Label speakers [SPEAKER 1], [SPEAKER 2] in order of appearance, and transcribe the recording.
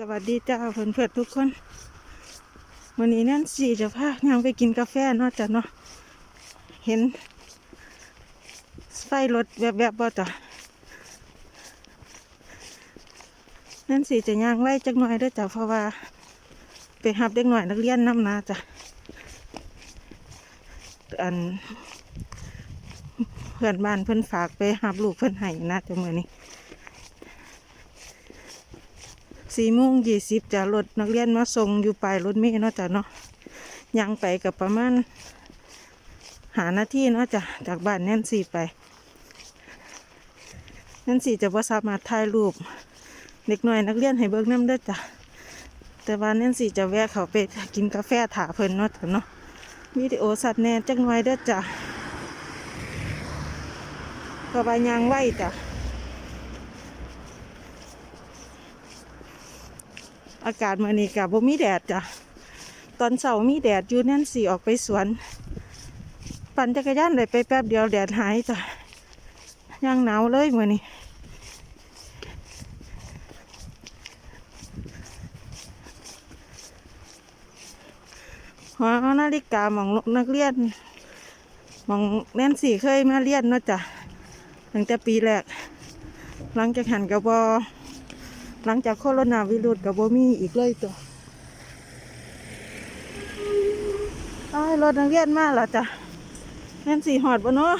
[SPEAKER 1] สวัสดีเจ้าเพื่อนเพื่อนทุกคนวันนี้นั่นสี่จะพายังไปกินกาแฟนาะจ้ะเนาะเห็นไฟรถแบบๆบ่จ้ะนั่นสี่จะย่างไล่จักหน่อยด้วยจ้ะเพราะว่า ไปหับเด็กหน่อยนักเรียนน้ำนาจ้ะอันเพื่อนบ้านเพื่อนฝากไปหับลูกเพื่อนให้นะจ้ะมื่อนี้ สี่โมงยี่สิบจะรถนักเรียนมาส่งอยู่ปลายรถเมล์เนาะจ้ะเนาะยังไปกับประมาณหาหน้าที่เนาะจ้ะจากบ้านแน่นสี่ไปแน่นสี่จะว่าสามารถถ่ายรูปเด็กหน่อยนักเรียนให้เบิกน้ำเด้จ้ะแต่ว่าแน่นสี่จะแวะเขาไปกินกาแฟถาเพิ่นเนาะจ้ะเนาะวิดีโอสัตว์แน่จักหน่อยด้จ้ะก็ไปยางไหวจ้ะ อากาศมื่อนี้กับบ่มีแดดจ้ะตอนเช้ามีแดดอยู่นั่นสิออกไปสวน ปั่นจักรยานเลยไปแป๊บเดียวแดดหายจ้ะย่างหนาวเลยมื่อนี้หอนาฬิกาหมองนักเรียนหมองแน่นสี่เคยมาเรียนเนาะจ้ะตั้งแต่ปีแรกหลังจากหันกับบอ หลังจากโคโรนาวิรุสกับโบมีอีกเลยตัวอ้ายรถนักเรียนมาแล้วจ้ะแม่นสีหอดบ่เนาะ